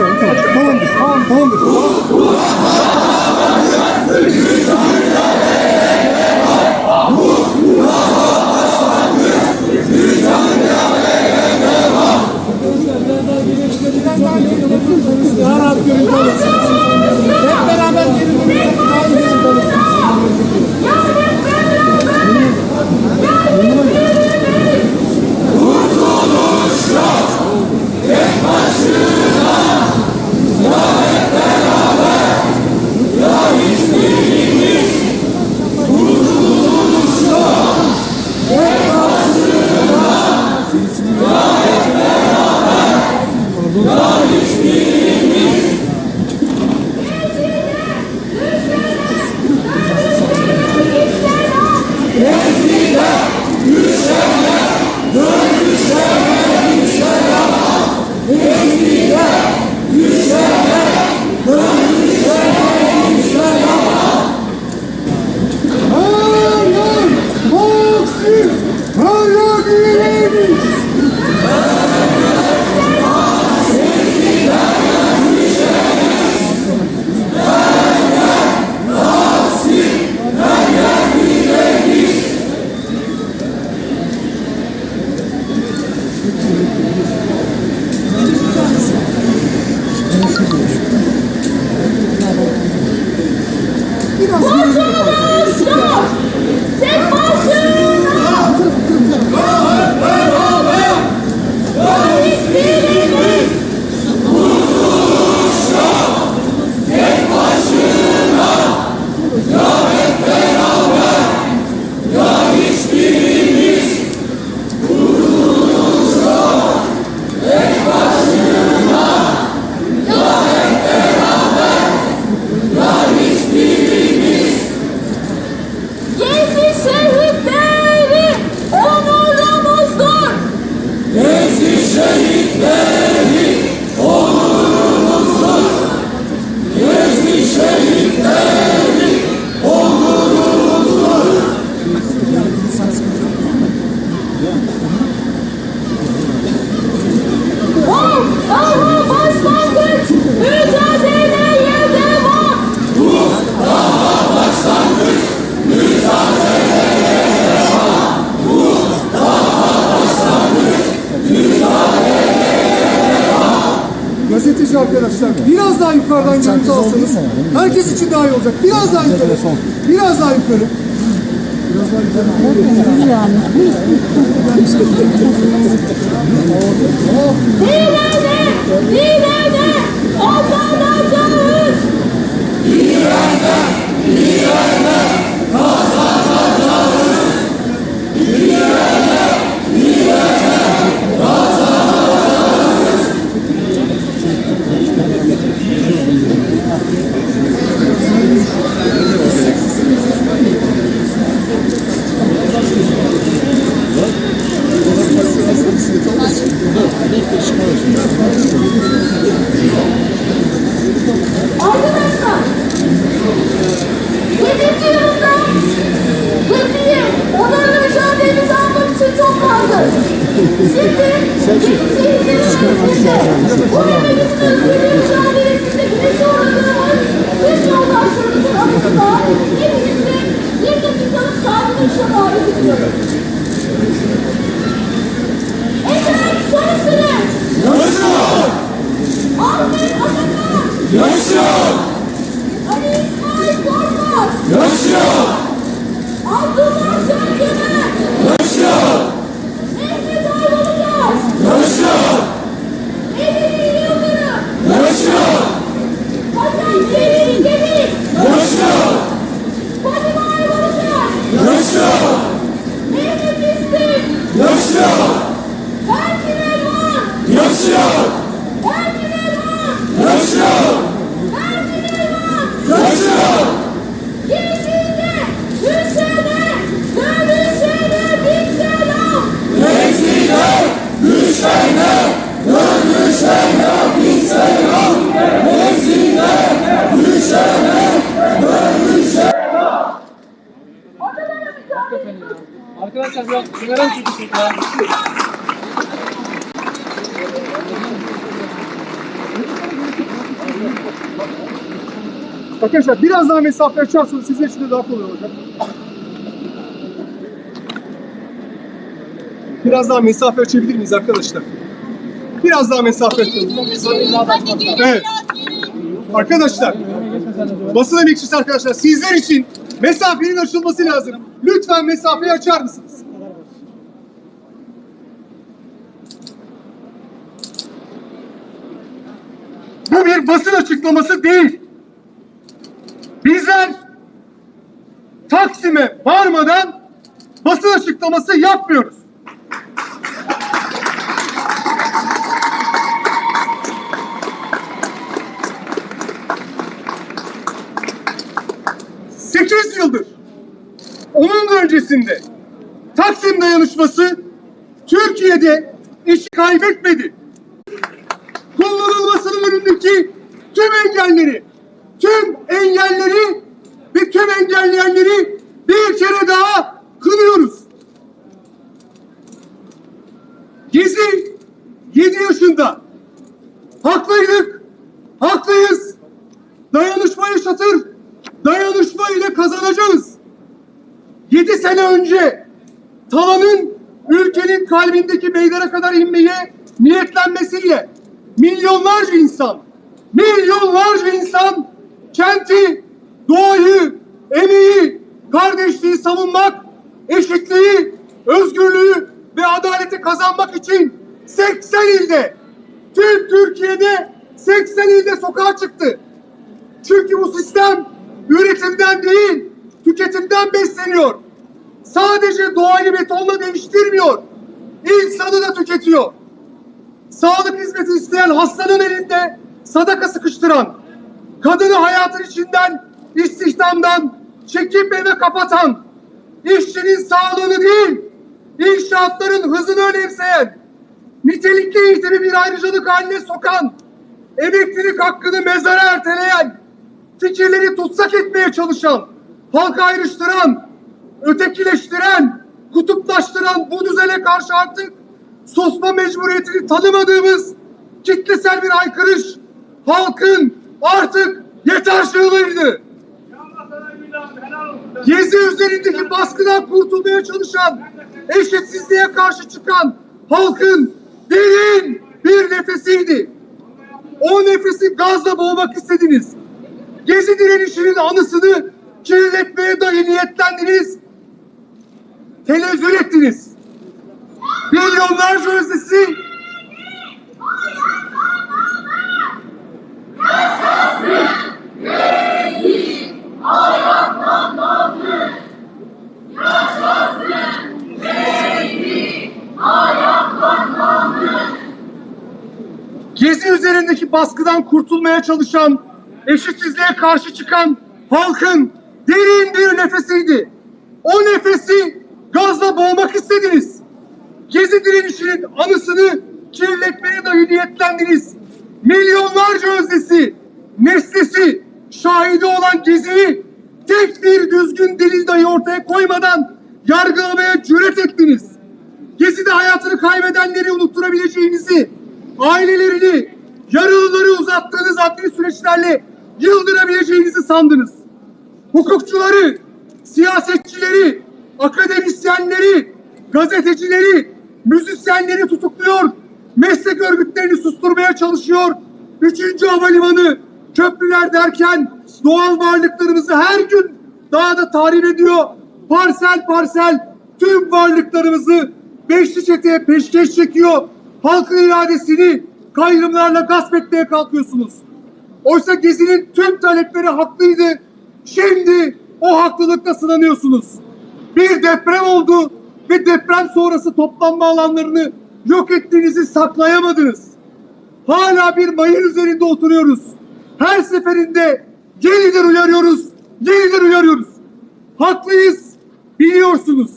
başlayalım. Tamam. Tamamdır. Tamamdır. Tamamdır. Música Oh, daha başlangıç, mücadeleye devam. Gazeteci arkadaşlar biraz daha yukarıdan görüntü alsanız herkes için daha iyi olacak. Biraz daha yukarı. Biraz daha yukarı. Direne, Arkadaşlar, yedinci yılda Gezi'yi onarlı mücadelemizi almak için toplandık. Şimdi Gezi şehitlerin önünde bu ülkemizin özgürlüğü mücadelesinde güneşe uğradığımız tüm yoldaşlarımızın anısına hepinizi bir dakikalık saygıyla davet ediyorum. Ecel Sarısını Ali Arkadaşlar biraz daha mesafe açarsanız sizin için de daha kolay olacak. Biraz daha mesafe açabilir miyiz arkadaşlar? Biraz daha mesafe açalım. Evet. Arkadaşlar, basın emekçisi arkadaşlar sizler için mesafenin açılması lazım. Lütfen mesafeyi açar mısınız? Bu bir basın açıklaması değil. Taksim'e varmadan basın açıklaması yapmıyoruz. Sekiz yıldır onun öncesinde Taksim dayanışması Türkiye'de iş kaybetmedi kullanılmasının önündeki tüm engelleri, tüm engelleri ve tüm engelleyenleri bir kere daha kınıyoruz. Gezi 7 yaşında. Haklıydık, haklıyız. Dayanışma yaşatır, dayanışma ile kazanacağız. 7 sene önce tavanın ülkenin kalbindeki meydana kadar inmeye niyetlenmesiyle milyonlarca insan, milyonlarca insan kenti, doğayı, emeği, kardeşliği savunmak, eşitliği, özgürlüğü ve adaleti kazanmak için 80 ilde, tüm Türkiye'de 80 ilde sokağa çıktı. Çünkü bu sistem üretimden değil, tüketimden besleniyor. Sadece doğayı betonla değiştirmiyor. İnsanı da tüketiyor. Sağlık hizmeti isteyen hastanın elinde sadaka sıkıştıran, kadını hayatın içinden, istihdamdan çekip eve kapatan, işçinin sağlığını değil, inşaatların hızını önemseyen, nitelikli eğitimi bir ayrıcalık haline sokan, emeklilik hakkını mezara erteleyen, fikirleri tutsak etmeye çalışan, halka ayrıştıran, ötekileştiren, kutuplaştıran bu düzene karşı artık susma mecburiyetini tanımadığımız kitlesel bir aykırış halkın artık yeter çığlığıydı. Gezi üzerindeki baskıdan kurtulmaya çalışan, eşitsizliğe karşı çıkan halkın derin bir nefesiydi. O nefesi gazla boğmak istediniz. Gezi direnişinin anısını kirletmeye dahi niyetlendiniz. Tenezzül ettiniz. Milyonlarca öznesi Gezi baskıdan kurtulmaya çalışan, eşitsizliğe karşı çıkan halkın derin bir nefesiydi. O nefesi gazla boğmak istediniz. Gezi direnişinin anısını kirletmeye dahi niyetlendiniz. Milyonlarca öznesi, neslesi, şahidi olan Gezi'yi tek bir düzgün delil dahi ortaya koymadan yargılamaya cüret ettiniz. Gezi'de hayatını kaybedenleri unutturabileceğinizi, ailelerini, yaralıları uzattığınız adli süreçlerle yıldırabileceğinizi sandınız. Hukukçuları, siyasetçileri, akademisyenleri, gazetecileri, müzisyenleri tutukluyor, meslek örgütlerini susturmaya çalışıyor. Üçüncü havalimanı, köprüler derken doğal varlıklarımızı her gün daha da tahrip ediyor. Parsel parsel tüm varlıklarımızı beşli çeteye peşkeş çekiyor. Halkın iradesini kayrımlarla gasp etmeye kalkıyorsunuz. Oysa Gezi'nin tüm talepleri haklıydı. Şimdi o haklılıkla sınanıyorsunuz. Bir deprem oldu ve deprem sonrası toplanma alanlarını yok ettiğinizi saklayamadınız. Hala bir mayın üzerinde oturuyoruz. Her seferinde yeniden uyarıyoruz, yeniden uyarıyoruz. Haklıyız, biliyorsunuz.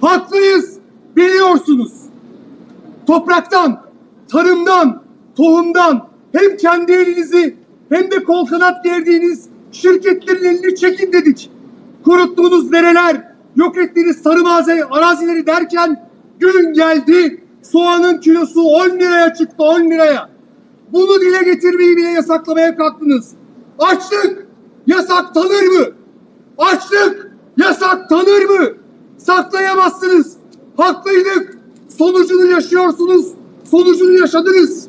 Haklıyız, biliyorsunuz. Topraktan, tarımdan, tohumdan hem kendi elinizi hem de kol kanat gerdiğiniz şirketlerin elini çekin dedik. Kuruttuğunuz dereler, yok ettiğiniz arazi- arazileri derken gün geldi. Soğanın kilosu 10 liraya çıktı 10 liraya. Bunu dile getirmeyi bile yasaklamaya kalktınız. Açlık, yasak tanır mı? Açlık yasak tanır mı? Saklayamazsınız. Haklıydık. Sonucunu yaşıyorsunuz. Sonucunu yaşadınız.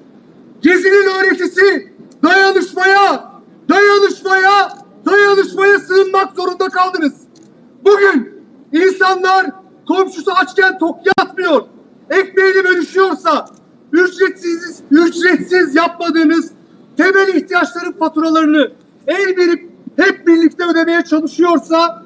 Gezi'nin öğretisi dayanışmaya, dayanışmaya, dayanışmaya sığınmak zorunda kaldınız. Bugün insanlar komşusu açken tok yatmıyor. Ekmeğini bölüşüyorsa, ücretsiz, ücretsiz yapmadığınız temel ihtiyaçların faturalarını el verip hep birlikte ödemeye çalışıyorsa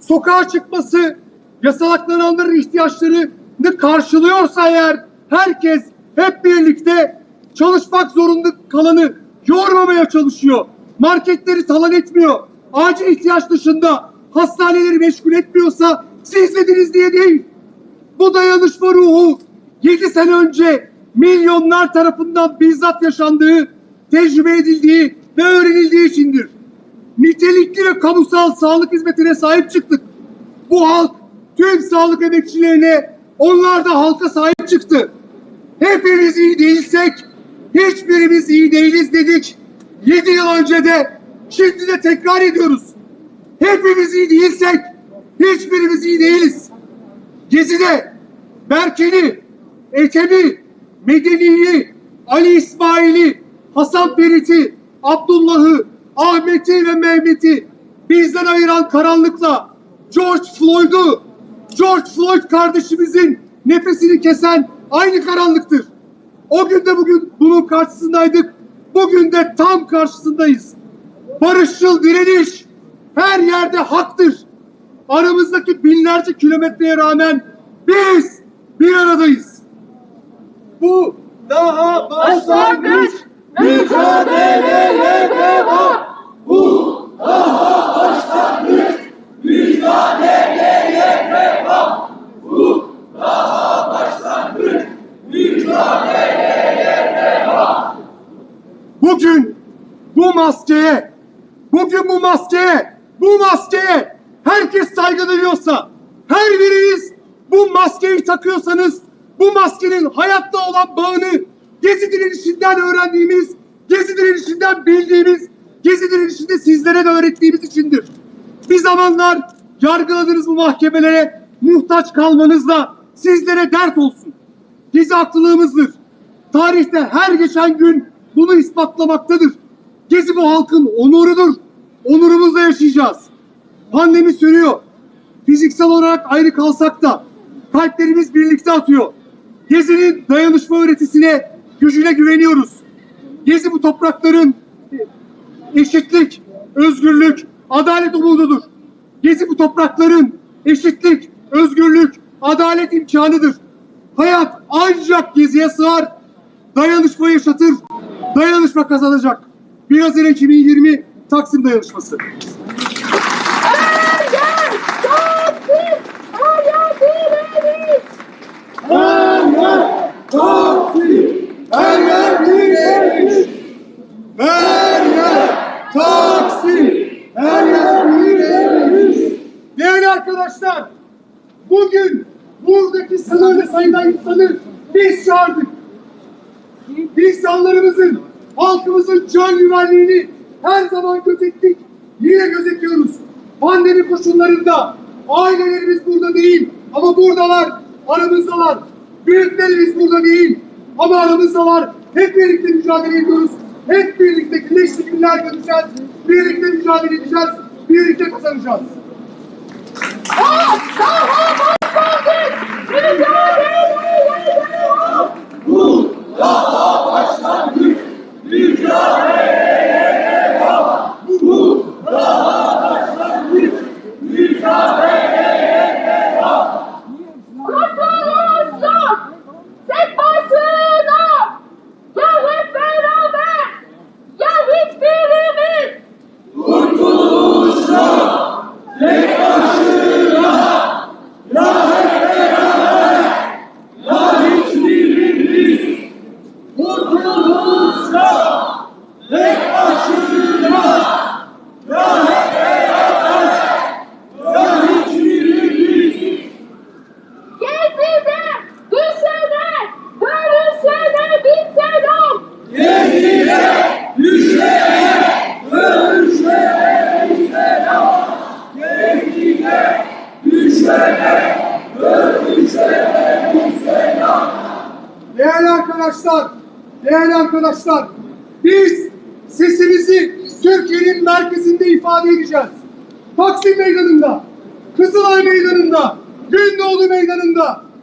sokağa çıkması yasaklananların ihtiyaçlarını karşılıyorsa eğer herkes hep birlikte çalışmak zorunda kalanı yormamaya çalışıyor. Marketleri talan etmiyor. Acil ihtiyaç dışında hastaneleri meşgul etmiyorsa siz dediniz diye değil. Bu dayanışma ruhu 7 sene önce milyonlar tarafından bizzat yaşandığı, tecrübe edildiği ve öğrenildiği içindir nitelikli ve kamusal sağlık hizmetine sahip çıktık. Bu halk tüm sağlık emekçilerine onlar da halka sahip çıktı. Hepimiz iyi değilsek hiçbirimiz iyi değiliz dedik. 7 yıl önce de şimdi de tekrar ediyoruz. Hepimiz iyi değilsek hiçbirimiz iyi değiliz. Gezi'de Berkeli, Etemi, Medeni'yi, Ali İsmail'i, Hasan Ferit'i, Abdullah'ı, Ahmet'i ve Mehmet'i bizden ayıran karanlıkla George Floyd'u, George Floyd kardeşimizin nefesini kesen aynı karanlıktır. O gün de bugün bunun karşısındaydık. Bugün de tam karşısındayız. Barışçıl direniş her yerde haktır. Aramızdaki binlerce kilometreye rağmen biz bir aradayız. Bu daha başlangıç. Mücadeleye devam. Bugün bu maskeye, bugün bu maskeye, bu maskeye herkes saygı duyuyorsa, her biriniz bu maskeyi takıyorsanız, bu maskenin hayatta olan bağını Gezi direnişinden öğrendiğimiz, Gezi direnişinden bildiğimiz, Gezi direnişinde sizlere de öğrettiğimiz içindir. Bir zamanlar yargıladığınız bu mahkemelere muhtaç kalmanız da sizlere dert olsun. Gezi haklılığımızdır. Tarihte her geçen gün bunu ispatlamaktadır. Gezi bu halkın onurudur. Onurumuzla yaşayacağız. Pandemi sürüyor. Fiziksel olarak ayrı kalsak da kalplerimiz birlikte atıyor. Gezi'nin dayanışma öğretisine, gücüne güveniyoruz. Gezi bu toprakların eşitlik, özgürlük, adalet umududur. Gezi bu toprakların eşitlik, özgürlük, adalet imkanıdır. Hayat ancak geziye sığar, dayanışma yaşatır, dayanışma kazanacak. 1 Haziran 2020 Taksim Dayanışması. Her yer Taksim, her yer direniş. Her yer Taksim, her yer direniş. Her yer Taksim, her yer direniş. Değerli arkadaşlar, bugün buradaki sınırlı sayıda insanı biz çağırdık. İnsanlarımızın, halkımızın can güvenliğini her zaman gözettik, yine gözetiyoruz. Pandemi koşullarında ailelerimiz burada değil ama buradalar, aramızdalar. Büyüklerimiz burada değil ama aramızdalar. Hep birlikte mücadele ediyoruz. Hep birlikte güneşli günler göreceğiz. Birlikte mücadele edeceğiz. Birlikte kazanacağız. Ah, daha başlangıç. Mücadeleye devam. Kurtuluşta, tek başına, ya hep beraber, ya hiçbirimiz Değerli arkadaşlar, değerli arkadaşlar, biz sesimizi Türkiye'nin merkezinde ifade edeceğiz. Taksim Meydanı'nda, Kızılay Meydanı'nda, Gündoğdu Meydanı'nda,